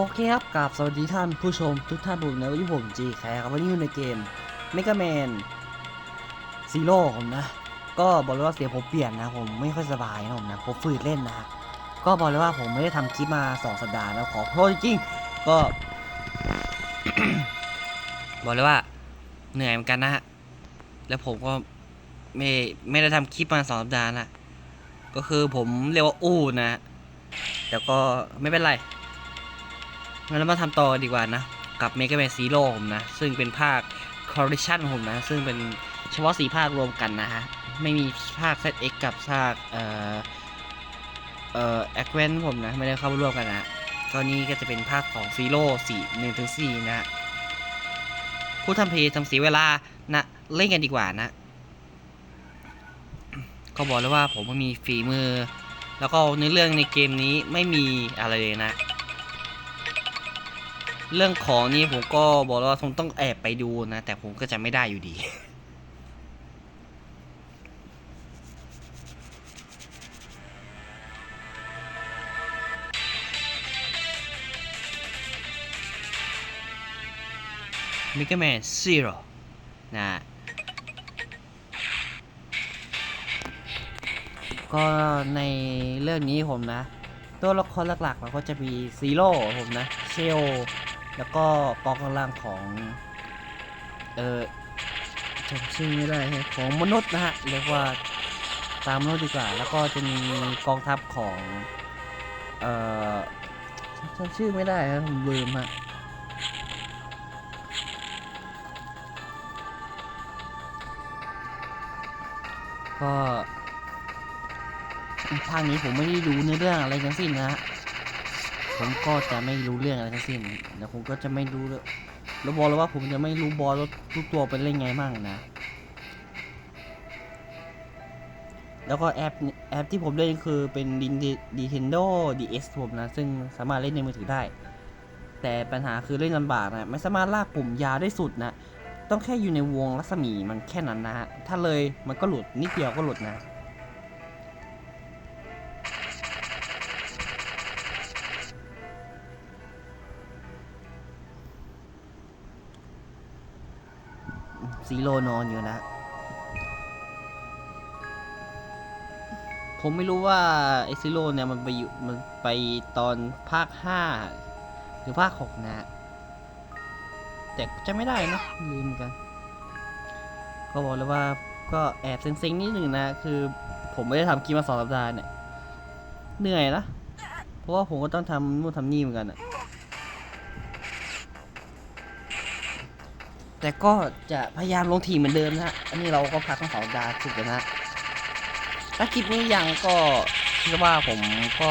โอเคครับกับสวัสดีท่านผู้ชมทุกท่านบุญในวันที่ผมจีแคร์ครับวันนี้อยู่ในเกม Mega Man Zero ผมนะ ก็บอกเลยว่าเสียงผมเปลี่ยนนะผมไม่ค่อยสบายนะผมนะผมฝืดเล่นนะ ก็บอกเลยว่าผมไม่ได้ทำคลิปมา2สัปดาห์แล้วขอโทษจริงก็ บอกเลยว่าเหนื่อยเหมือนกันนะฮะแล้วผมก็ไม่ไม่ได้ทำคลิปมาสองสัปดาห์นะก็คือผมเรียกว่าอู้นะแต่ก็ไม่เป็นไร งั้นเรามาทำต่อดีกว่านะ กับ Mega Man Zero ผมนะ ซึ่งเป็นภาค Collection ผมนะ ซึ่งเป็นเฉพาะสีภาครวมกันนะฮะ ไม่มีภาค ZX กับภาคเอ่อเอ่อ a q u a n ผมนะ ไม่ได้เข้าร่วมกันนะก็นี้ก็จะเป็นภาคของ Zero 4 1ถึง4นะฮะผู้ทำเพลงทำเสียเวลานะ เล่นกันดีกว่านะก็บอกเลยว่าผมไม่มีฝีมือ แล้วก็ในอเรื่องในเกมนี้ไม่มีอะไรเลยนะ เรื่องของนี้ผมก็บอกว่าผมต้องแอบไปดูนะ แต่ผมก็จะไม่ได้อยู่ดี มิกาแมนซีโร่นะก็ในเรื่องนี้ผมนะ ตัวละครหลักๆเราก็จะมีซีโร่ผมนะ เชล แล้วก็กองกำลังของ เออจำชื่อไม่ได้ฮะของมนุษย์นะฮะเรียกว่าตามมนุษย์ดีกว่า แล้วก็จะมีกองทัพของ เอ่อจำชื่อไม่ได้ครับผมลืมฮะก็ภาคนี้ผมไม่ได้รู้เนื้อเรื่องอะไรทั้งสิ้นนะฮะ ผมก็จะไม่รู้เรื่องอะไรทั้งสิ้นแล้วผมก็จะไม่รู้เลยแล้วบอกเลยว่าผมจะไม่รู้บอลรถทุกตัวเป็นเล่นไงมั่งนะ แล้วก็แอปแอปที่ผมเล่นคือเป็น Nintendo DS ผมนะ ซึ่งสามารถเล่นในมือถือได้ แต่ปัญหาคือเล่นลำบากนะ ไม่สามารถลากปุ่มยาได้สุดนะ ต้องแค่อยู่ในวงรัศมีมันแค่นั้นนะฮะ ถ้าเลยมันก็หลุดนิดเดียวก็หลุดนะ ซีโรนอนอยู่นะ ผมไม่รู้ว่าไอซีโรเนี่ยมันไปอยู่มันไปตอนภาคห้าหรือภาคหกนะ แต่จะไม่ได้นะลืมกัน ก็บอกเลยว่าก็แอบเซ็งๆนิดหนึ่งนะ คือผมไม่ได้ทำคลิปมาสองสัปดาห์เนี่ย เหนื่อยนะ เพราะว่าผมก็ต้องทำนู่นทำนี่เหมือนกันอะ แต่ก็จะพยายามลงทีเหมือนเดิมนะฮะ อันนี้เราก็พักทั้งสองดาห์ถูกแล้วนะฮะถ้าคลิปนี้ยังก็คิดว่าผมก็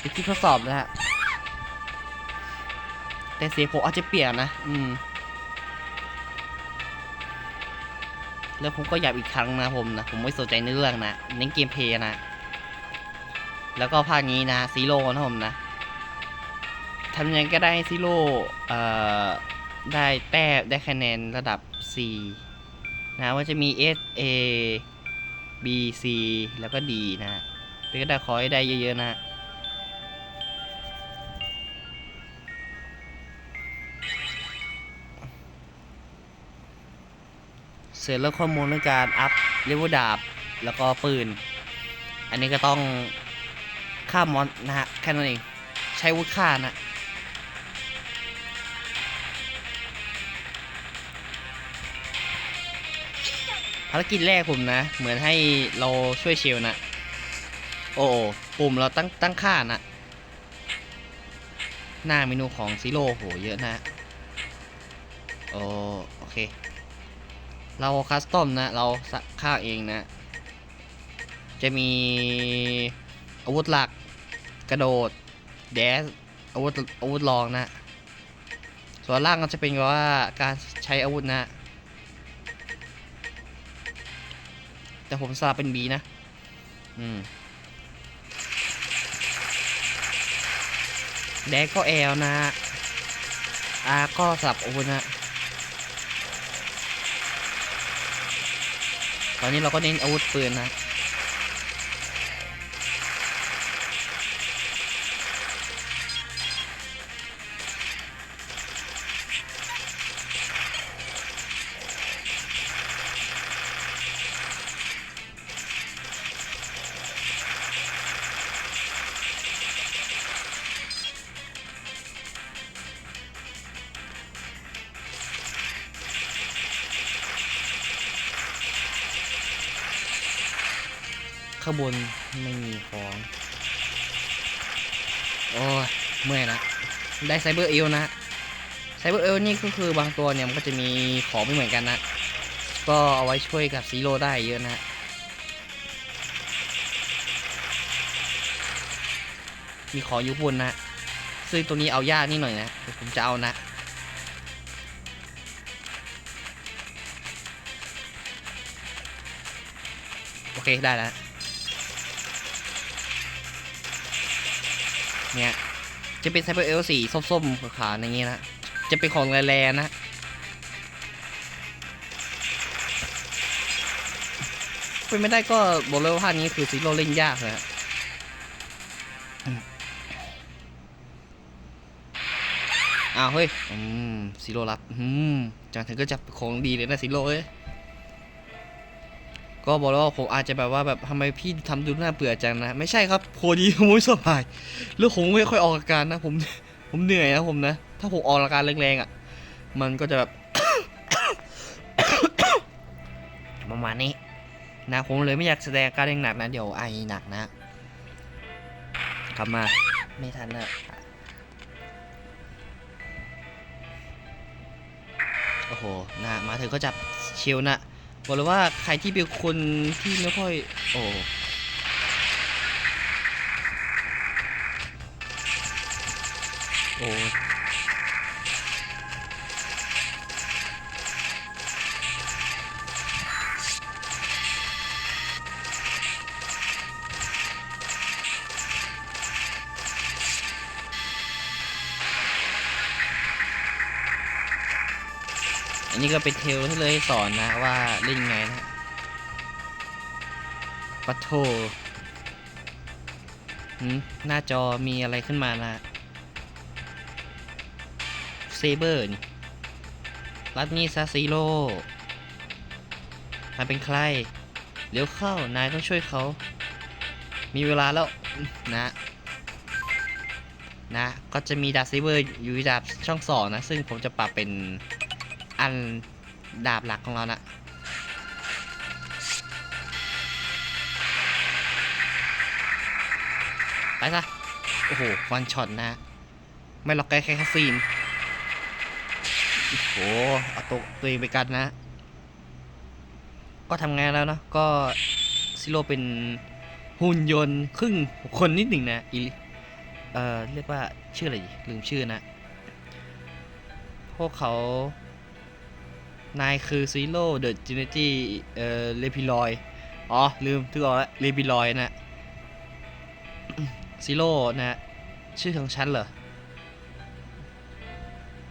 เป็นคลิปทดสอบนะฮะ แต่เสียผมอาจจะเปลี่ยนนะ อืม แล้วผมก็อย้ำอีกครั้งนะผมนะ ผมไม่สนใจในเรื่องนะ เน้นเกมเพย์นะ แล้วก็ภาคนี้นะซีโร่นะผมนะทำยังไงก็ได้ซีโร่เอ่อ ได้แต้มได้คะแนนระดับ C นะว่าจะมี S A B C แล้วก็ D นะเป็นก็ได้ขอให้ได้เยอะ ๆ นะเสร็จแล้วข้อมูลเรื่องการอัพเลเวลดาบ แล้วก็ปืน อันนี้ก็ต้องฆ่ามอนนะฮะ แค่นั้นเอง ใช้วุธฆ่านะ ภารกิจแรกผมนะ เหมือนให้เราช่วยเชลนะ โอ้โอ้ปุ่มเราตั้งตั้งค่านะ หน้าเมนูของซีโร่โหเยอะนะ โอโอเค เราคัสตอมนะ เราสักค่าเองนะ จะมีอาวุธหลัก กระโดด แดสอาวุธอาวุธรองนะ ส่วนล่างก็จะเป็นว่าการใช้อาวุธนะ แต่ผมสลับเป็นบีนะ อืมแดกก็แอลนะฮะอาก็สลับโอนะ ตอนนี้เราก็เน้นอาวุธปืนนะ ข้างบนไม่มีของโอ้ยเมื่อยนะได้ไซเบอร์เอลนะไซเบอร์เอลนี่ก็คือบางตัวเนี่ยมันก็จะมีของไม่เหมือนกันนะ ก็เอาไว้ช่วยกับซีโร่ได้เยอะนะมีของอยุบนนะซึ่งตัวนี้เอายากนิดหน่อยนะผมจะเอานะโอเค ได้แล้ว เนี่ย จะเป็นไซเบอร์เอลสีส้มๆขาวๆอย่างงี้นะ จะเป็นของแร่ๆนะเป็นไม่ได้ก็บอกเลยว่าภาคนี้คือซีโร่เล่นยากเลยอะอืมอ้าวเฮ้ย อืมซีโร่รับ อืมจังถึงก็จะของดีเลยนะซีโร่เอ้ย ก็บอกแล้วว่าผมอาจจะแบบว่าแบบทำไมพี่ทำดูน่าเบื่อจังนะ ไม่ใช่ครับโพดีผมไม่สบายแล้วผมไม่ค่อยออกอาการนะผมผมเหนื่อยนะผมนะ ถ้าผมออกอาการแรงๆอะ มันก็จะแบบประมาณนี้นะผมเลยไม่อยากแสดงการแรงหนักนะเดี๋ยวไอหนักนะกลับมาไม่ทันนะโอ้โหนะมาถึงก็จับเชลนะ บอกเลยว่าใครที่เป็นคนที่ไม่ค่อย โอ้โอ้ อันนี้ก็เป็นเทลที่เลยสอนนะว่าเล่นไงนะปัทโทหน้าจอมีอะไรขึ้นมานะเซเบอร์นี่รัดนี่ซาซิโร่นายเป็นใคร เดี๋ยวเข้า นายต้องช่วยเขา มีเวลาแล้วนะ นะ ก็จะมีดาบเซเบอร์อยู่ดาบช่องสองนะ ซึ่งผมจะปรับเป็น อันดาบหลักของเรานะไปซะ โอ้โหวันช็อตนะ ไม่ล็อกแค่แค่คาซีน โอ้โห เอาตัวตัวเองไปกันนะ ก็ทำงานแล้วเนอะก็ซิโร่เป็นหุ่นยนต์ครึ่งคนนิดหนึ่งนะอีเอ่อ เรียกว่าชื่ออะไรลืมชื่อนะ พวกเขา นายคือซีโร่เดอะจินเนตี้เอ่อเลพิลอยอ๋อ ลืมทึกออกแล้วเลพิลอยนะซีโร่นะชื่อของฉันเหรอ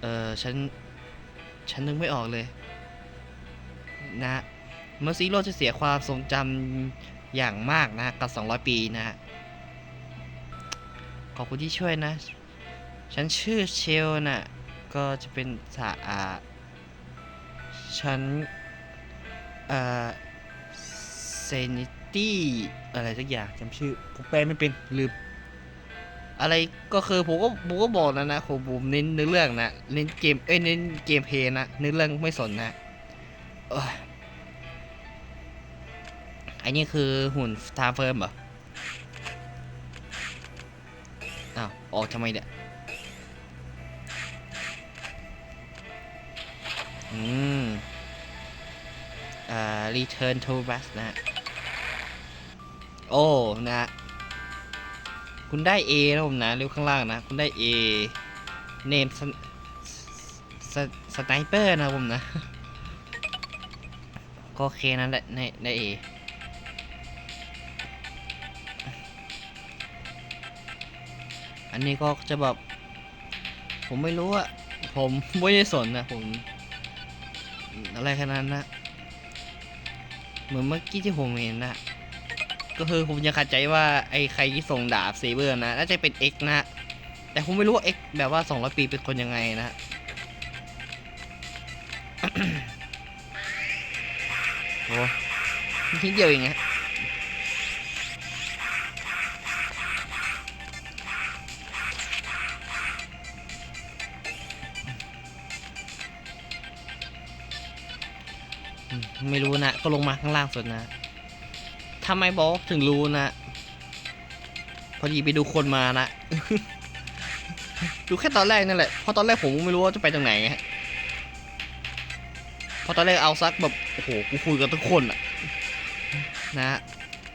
เออฉัน ฉันนึกไม่ออกเลย นะเมื่อซีโร่จะเสียความทรงจำอย่างมากนะ กับ 200 ปีนะ ขอบคุณที่ช่วยนะ ฉันชื่อเชลน่ะก็จะเป็นสาอา ฉันเอ่อเซนิตี้อะไรสักอย่างจำชื่อผมแปลไม่เป็นลืม อะไรก็คือผมก็ผมก็บอกแล้วนะผมผมเน้นเนื้อเรื่องนะเน้นเกมเอ้ยเน้นเกมเพลย์นะเนื้อเรื่องไม่สนนะอันนี้คือหุ่นทาเฟิร์มเหรออ้าวออกทำไมเนี่ยอืม return to bus นะโอ้นะ คุณได้ A นะผมนะเร็วข้างล่างนะ คุณได้ A เนมสสไนเปอร์นะผมนะก็โอเคนะได้ได้ A อันนี้ก็จะแบบ ผมไม่รู้อะผมไม่ได้สนนะผม อะไรขนาดนั้นนะ เหมือนเมื่อกี้ที่ผมเห็นนะก็คือผมยังคาดใจว่าไอ้ใครที่ส่งดาบเซเบอร์นะน่าจะเป็น X นะแต่ผมไม่รู้ว่า X แบบว่า200ปีเป็นคนยังไงนะโอ้ทีเดียวเองอะ ไม่รู้นะ ก็ลงมาข้างล่างสุดนะททำไมบอกถึงรู้นะ พอดีไปดูคนมานะ ดูแค่ตอนแรกนั่นแหละ เพราะตอนแรกผมไม่รู้ว่าจะไปตรงไหนไงเพราะตอนแรกเอาซักแบบ โอ้โห กูคุยกับทุกคนอะนะ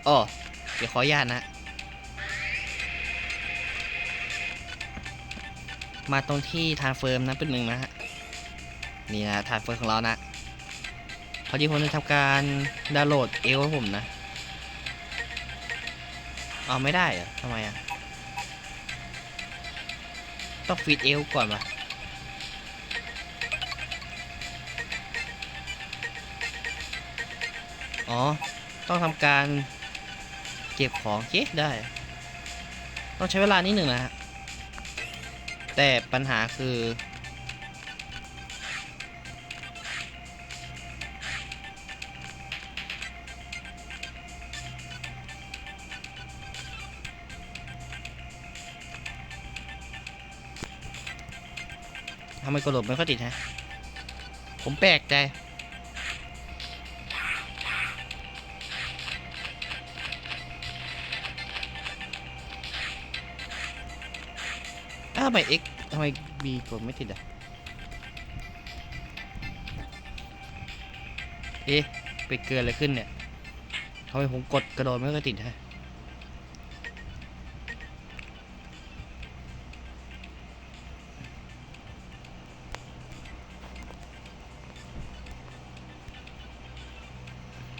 อ๋อเดี๋ยวขออนุญาตนะ มาตรงที่ทานเฟิร์มนะเป็นหนึ่งนะฮะ นี่นะทานเฟิร์มของเรานะ อดีผมจะทำการดาวน์โหลดเอลผมนะเอาไม่ได้เหรอทำไมอะ ต้องฟีดเอลก่อนมาอ๋อ ต้องทำการเก็บของเก๊ได้ ต้องใช้เวลานิดหนึ่งนะฮะแต่ปัญหาคือ ทำไมกระโดดไม่ค่อยติดฮะ ผมแปลกใจ อ้าวทำไม X ทำไม B กดไม่ติดอะ เอ๊ะ ไปเกินอะไรขึ้นเนี่ยทำไมผมกดกระโดดไม่ค่อยติดฮะ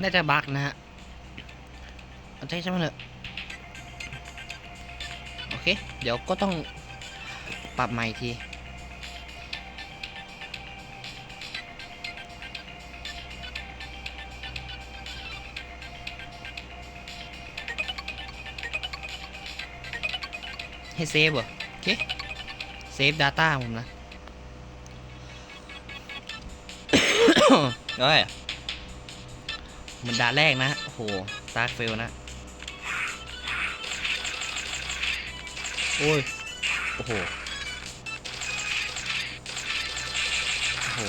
น่าจะบั๊กนะฮะเอาใจช่างมันอะโอเค เดี๋ยวก็ต้องปรับใหม่ที ให้เซฟเหรอ โอเค เซฟ Data ผมนะเอ้ย มันด่าแรกนะ โอ้โหตาร์เฟลนะ โอ้ย โอ้โห โอ้โห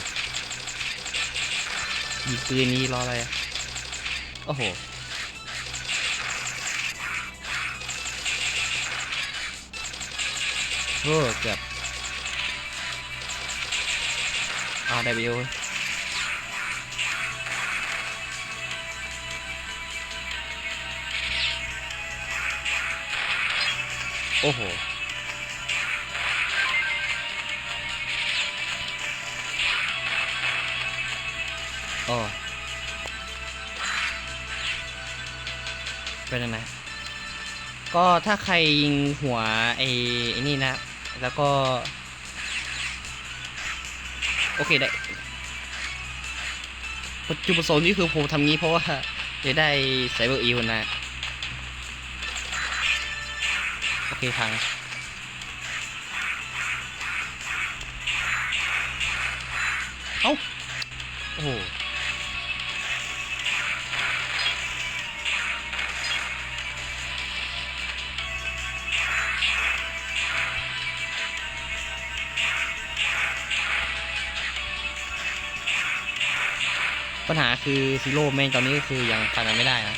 มีปืนนี้รออะไร โอ้โห โอ้เกือบเอาได้วิว โอ้โหโอ้เป็นยังไงก็ถ้าใครยิงหัวไอ้นี่นะ แล้วก็ โอเคได้จุดประสงค์นี่คือผมทำงี้เพราะว่าจะได้ไซเบอร์อีวันนะ โอเคพังเอ้าโอ้โหปัญหาคือซีโร่แม่งตอนนี้ก็คือยังผ่านมันไม่ได้นะ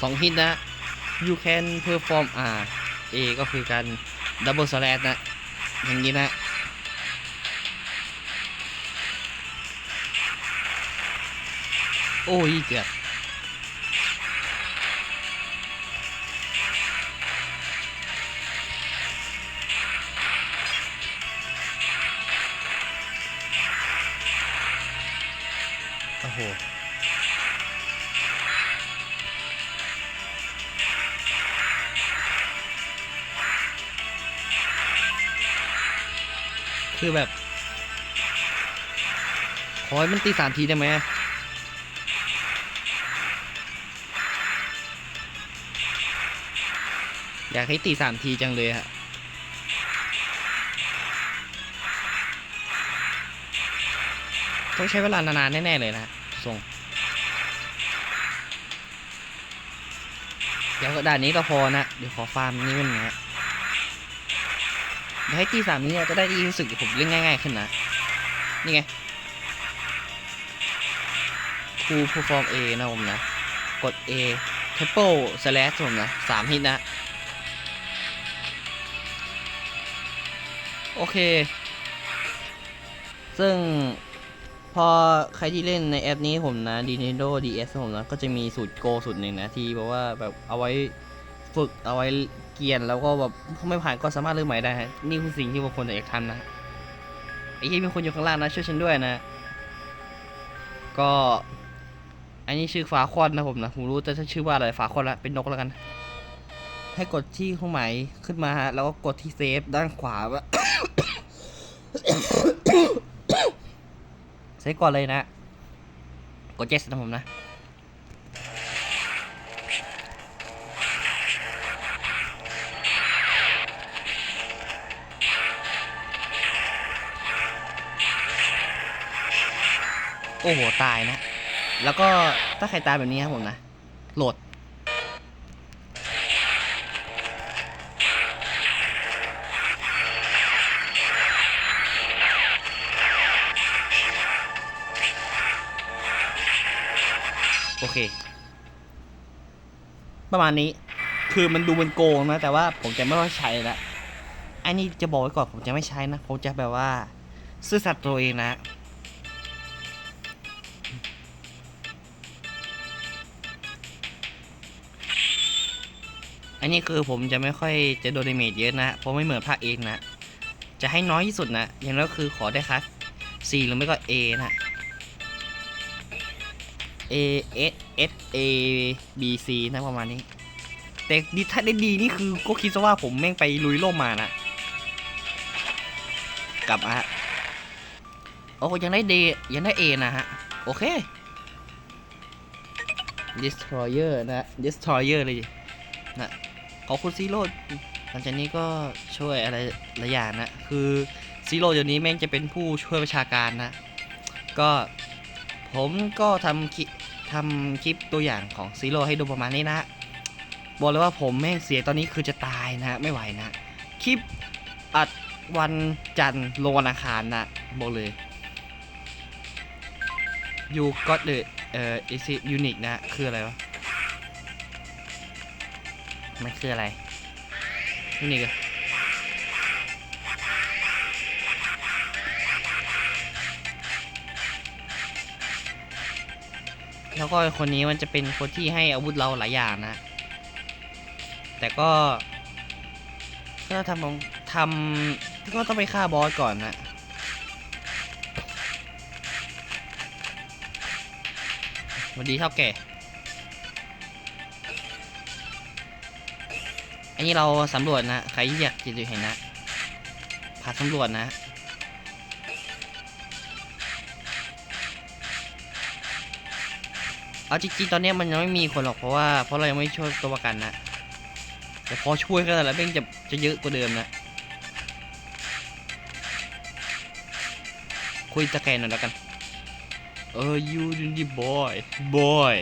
สองฮิตนะ you can perform R A ก็คือการ double slash นะ อย่างนี้นะโอ้ยเกือบโอ้โห คือแบบ ขอให้มันตีสามทีได้ไหมอยากให้ตีสามทีจังเลยฮะต้องใช้เวลานานๆแน่ ๆ เลยนะส่งเดี๋ยวด่านนี้ก็พอนะ เดี๋ยวขอฟาร์มนี่เป็นนะ เดี๋ยวให้ตีสามนี้จะได้รู้สึกผมเล่นง่าย ๆ ขึ้นนะ นี่ไงคูผู้ฟอร์ม A นะผมนะ กด A triple slash ผมนะสามฮิตนะ โอเค ซึ่งพอใครที่เล่นในแอปนี้ผมนะ Nintendo DS ผมนะ ก็จะมีสูตรโกสูตรหนึ่งนะ ที่แบบว่าแบบเอาไว้ฝึกเอาไว้ เกียนแล้วก็แบบถ้าไม่ผ่านก็สามารถเริ่มใหม่ได้ฮะนี่คือสิ่งที่บางคนอยากทำนะไอ้ที่มีคนอยู่ข้างล่างนะช่วยฉันด้วยนะ ก็ อันนี้ชื่อฟ้าคอนนะผมนะผมรู้แต่ถ้าชื่อว่าอะไรฟ้าคอนละเป็นนกแล้วกัน ให้กดที่เครื่องหมายขึ้นมาฮะแล้วก็กดที่เซฟด้านขวาว่าเซฟก่อนเลยนะ กดเจสนะผมนะ โอ้โห ตายนะ แล้วก็ถ้าใครตายแบบนี้ครับผมนะ โหลด โอเค ประมาณนี้ คือมันดูมันโกงนะ แต่ว่าผมจะไม่ค่อยใช้ละอันนี้จะบอกไว้ก่อนผมจะไม่ใช้นะ ผมจะแบบว่า ซื่อสัตย์ตัวเองนะ นนี้คือผมจะไม่ค่อยจะโดนดาเมจเยอะนะ เพราะไม่เหมือนภาคเอนะ จะให้น้อยที่สุดนะ อย่างน้อยก็คือขอได้คัส C หรือไม่ก็ A นะ A S S A B C นะประมาณนี้ แต่ดีถ้าได้ดีนี่คือก็คิดซะว่าผมแม่งไปลุยโลกมานะ กลับมาฮะโอ้ยังได้เดยังได้ A นะฮะ โอเค destroyer นะ destroyer เลยดิ ขอบคุณซีโร่หลังจากนี้ก็ช่วยอะไรหลายอย่างนะ คือซีโร่เดี๋ยวนี้แม่งจะเป็นผู้ช่วยประชาการนะ ก็ผมก็ทำคลิปทำคลิปตัวอย่างของซีโร่ให้ดูประมาณนี้นะ บอกเลยว่าผมแม่งเสียตอนนี้คือจะตายนะ ไม่ไหวนะ คลิปอัดวันจันทร์ลงวันอังคารนะ บอกเลย you got the เอ่อ is it unique นะ คืออะไรวะ มันคืออะไร นี่ก็แล้วก็คนนี้มันจะเป็นคนที่ให้อาวุธเราหลายอย่างนะ แต่ก็ ก็ทำทำก็ต้องไปฆ่าบอสก่อนนะสวัสดีเท่าแก่ อันนี้เราสำรวจนะ ใครที่อยากจะดูเห็นนะพาสำรวจนะ เอาจริงๆตอนนี้มันยังไม่มีคนหรอกเพราะว่าเพราะเรายังไม่ช่วยตัวประกันนะ แต่พอช่วยก็แล้วเม่งจะจะเยอะกว่าเดิมนะ คุยตะแกนหน่อยแล้วกัน เออ you the boy boy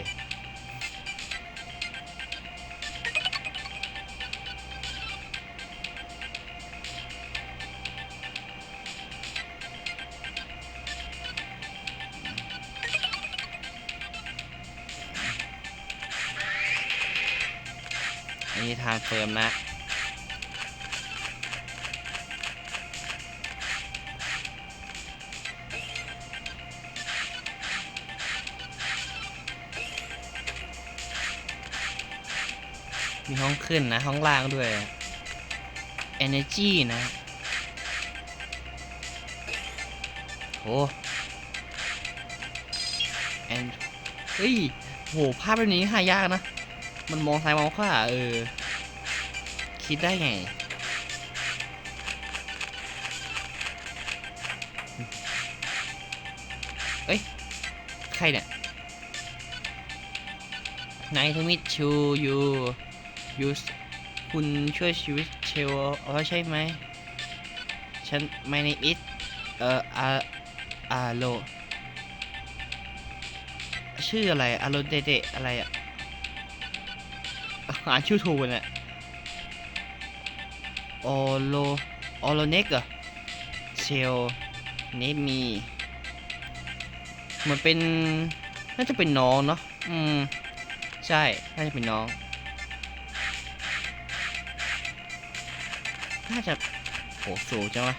เฟิร์มนะ มีห้องขึ้นนะ ห้องล่างด้วย Energy นะโหแอนเฮ้ย โห ภาพแบบนี้หายากนะ มันมองซ้ายมองขวาเออ คิดได้ไง เอ้ย ใครเนี่ย Nice to meet you you you คุณช่วยชีวิตเชลเอาใช่ไหม ฉัน my name is เอ่ออาอาโล ชื่ออะไรอาโลเดเดอะไรอะอ่านชื่อถูกเนี่ย โอโลโอโลเน็กเหรอเชลเนมีเหมือนเป็น น่าจะเป็นน้องเนาะอืม ใช่ น่าจะเป็นน้อง น่าจะโหสูงจังวะ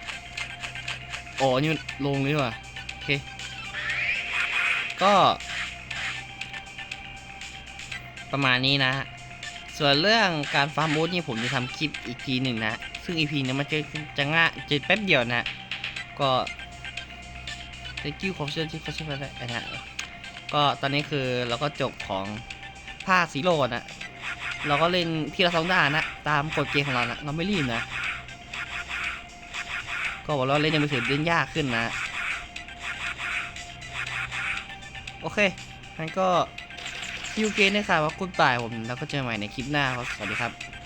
อ๋อนี่มันลงเลยว่ะโอเค ก็ ประมาณนี้นะฮะส่วนเรื่องการฟาร์มมูดนี่ผมจะทำคลิปอีกทีหนึ่งนะ ซึ่งอีพีนี้มันจะจะง่ายจะแป๊บเดียวนะ ก็ thank you ขอบคุณที่เขาช่วยมาได้นะฮะก็ตอนนี้คือเราก็จบของภาคซีโร่นะเราก็เล่นทีละสองด่านนะ ตามกฎเกมของเรานะเราไม่รีบนะ ก็บอกว่าเล่นในมือถือเล่นยากขึ้นนะ โอเคงั้นก็ยูเกนได้ค่ะว่าคุณป่ายผม แล้วก็เจอกันใหม่ในคลิปหน้าครับสวัสดีครับ